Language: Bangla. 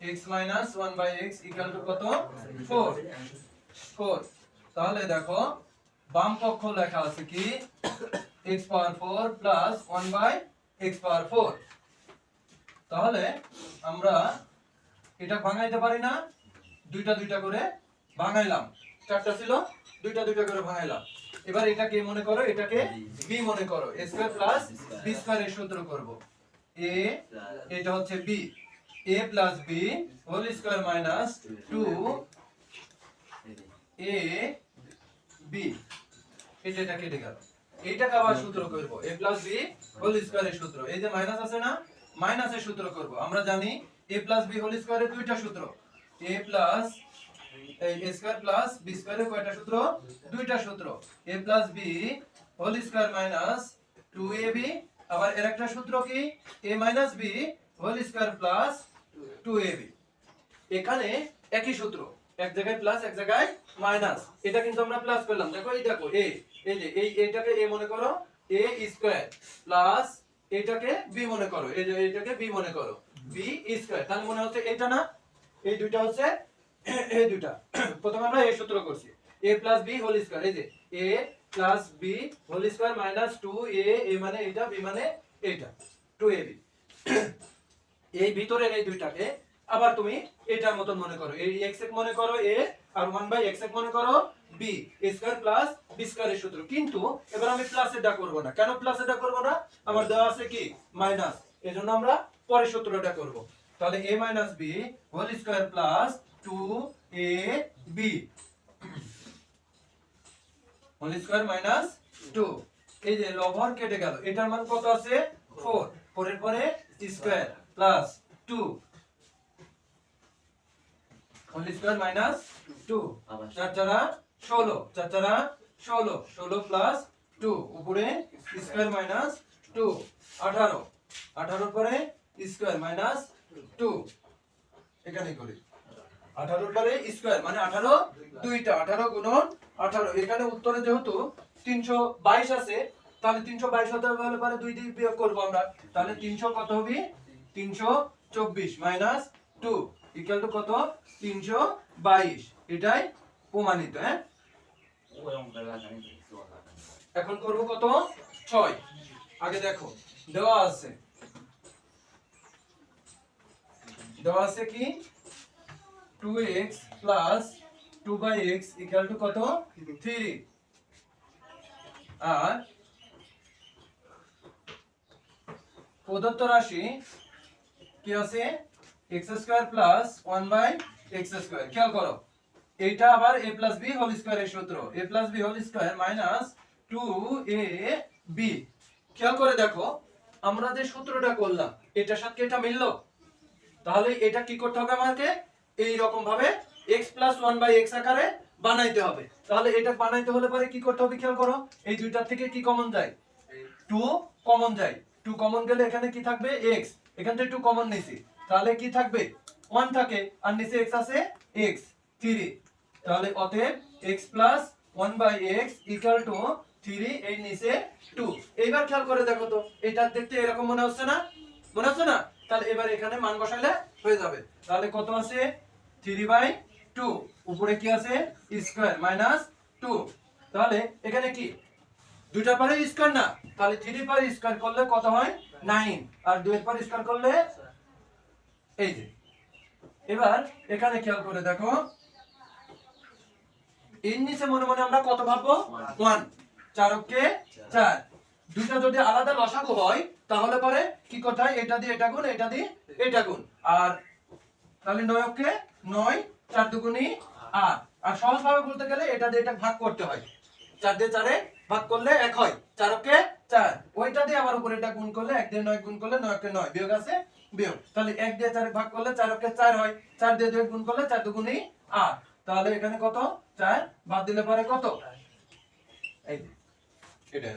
x minus one by x equal to কত? ফোর ফোর তাহলে দেখো, বাম পক্ষ লেখা আছে কি? x power four plus one by x power four তাহলে আমরা এটা ভাঙাইতে পারি না। দুইটা দুইটা করে ভাঙাইলাম। চারটা ছিল, দুইটা দুইটা করে ভাঙাইলাম। এবার এটাকে মনে করো, এটাকে বি মনে করো। a square plus b square এর সূত্র করব। a, এটা হচ্ছে b a plus b whole square minus 2 a b এই যে এটা কেটে গেল। এইটাকে আবার সূত্র করব। A প্লাস b হোল স্কয়ারের সূত্র। এই যে মাইনাস আছে না? মাইনাসের সূত্র করব। আমরা জানি a প্লাস b হোল স্কয়ারের দুইটা সূত্র। A এই a স্কয়ার প্লাস b স্কয়ারের কয়টা সূত্র? দুইটা সূত্র। A plus b whole square minus 2ab আবার এর একটা সূত্র কি? A minus b whole square plus 2ab এখানে একই সূত্র, এক জায়গায় প্লাস এক জায়গায় মাইনাস এটা কিন্তু আমরা প্লাস করলাম। দেখো, এই দেখো এ এই যে, এই এটাকে এ মনে করো এ স্কয়ার প্লাস এটাকে বি মনে করো। এই যে এটাকে বি মনে করো। বি স্কয়ার তাহলে মনে হচ্ছে এটা না? এই দুইটা হচ্ছে এই দুইটা। প্রথমে আমরা এই সূত্র করছি। A plus b whole square এই যে, a plus b whole square minus two a a মানে এটা বি মানে এটা টু এ বি এই ভিতরের এই দুইটাকে আবার তুমি এটার মতন মনে করো। এই x এক মনে করো এ আর 1 বাই x এক মনে করো বি স্কয়ার প্লাস b স্কয়ারের সূত্র। কিন্তু এবার আমি প্লাস এটা করব না। কেন প্লাস এটা করব না? আমার দেওয়া আছে কি? মাইনাস এজন্য আমরা পরের সূত্রটা করব। তাহলে a minus b whole square plus two a b whole square minus two এই যে লবর কেটে গেল। এটার মান কত আছে? 4 4 এর পরে square plus 2 whole square minus 2 চার চারা 16 চার চারা 16 16 প্লাস 2 উপরে স্কয়ার মাইনাস 2 18 18 পরে স্কয়ার মাইনাস 2 এখানে করি। 18 পরে স্কয়ার মানে 18 দুইটা 18 গুণন 18 এখানে উত্তরে যেহেতু 322 আছে তাহলে 322 হতে হলে পরে দুই দিয়ে বিয়োগ করব আমরা। তাহলে 300 কত হবে? 324 মাইনাস 2 ইকুয়াল টু কত? 322 এটাই প্রমাণিত হ্যাঁ? এখন করব কত? 6 আগে দেখো, দেওয়া আছে। দেওয়া আছে কি? 2x plus 2 by x equal to কত? 3 আর প্রদত্ত রাশি কি আছে? x square plus 1 by x square খেয়াল করো আবার প্লাস সূত্র। প্লাস মাইনাস 2ab খেয়াল করে দেখো, আমরা যে সূত্রটা করলাম, এটার সাথে এটা মিললো? তাহলে এটা কি করতে হবে আমাকে? এই রকম ভাবে প্লাস বাই এক্স আকারে বানাইতে হবে। তাহলে এটা বানাইতে হলে পরে কি করতে হবে খেয়াল করো? এই দুইটার থেকে কি কমন যায়? টু কমন যায়। টু কমন গেলে এখানে কি থাকবে? x এখান থেকে টু কমন নিছি। তাহলে কি থাকবে? ওয়ান থাকে, আর নিচে x আছে x থ্রি তাহলে অতএব x plus one by x equal to three এই নিচে টু এইবার খেয়াল করে দেখো তো, এটা দেখতে এরকম মনে হচ্ছে না? মনে হচ্ছে না? তাহলে এবার এখানে মান বসাইলে হয়ে যাবে। তাহলে কত আছে? থ্রি বাই টু উপরে কি আছে? স্কোয়ার মাইনাস টু তাহলে এখানে কি? দুইটা পারে স্কোয়ার না। তাহলে থ্রি পারে স্কোয়ার করলে কত হয়? নাইন আর দুইয়ের পর স্কোয়ার করলে এই যে। এবার এখানে খেয়াল করে দেখো। এর মনে মনে আমরা কত ভাববো? ওয়ান চারকে চার। দুইটা যদি আলাদা লসাগু হয়, তাহলে পরে কি হয়? এটা দিয়ে এটা গুণ, এটা দিয়ে এটা গুণ। আর তাহলে নয়কে নয়, চার দুগুণই আট। আর সহজভাবে বলতে গেলে এটা দিয়ে এটা ভাগ করতে হয়। চার দিয়ে চারে ভাগ করলে এক হয়। চারকে চার। ওইটা দিয়ে আবার উপরে এটা গুণ করলে এক দিয়ে নয় গুণ করলে নয়কে নয় বিয়োগ আছে বিয়োগ। তাহলে এক দিয়ে চার ভাগ করলে চারকে চার হয়। চার দিয়ে দুই গুণ করলে চার দুগুণই আট। তাহলে এখানে কত? চার। বাদ দিলে পরে কত? এই এটা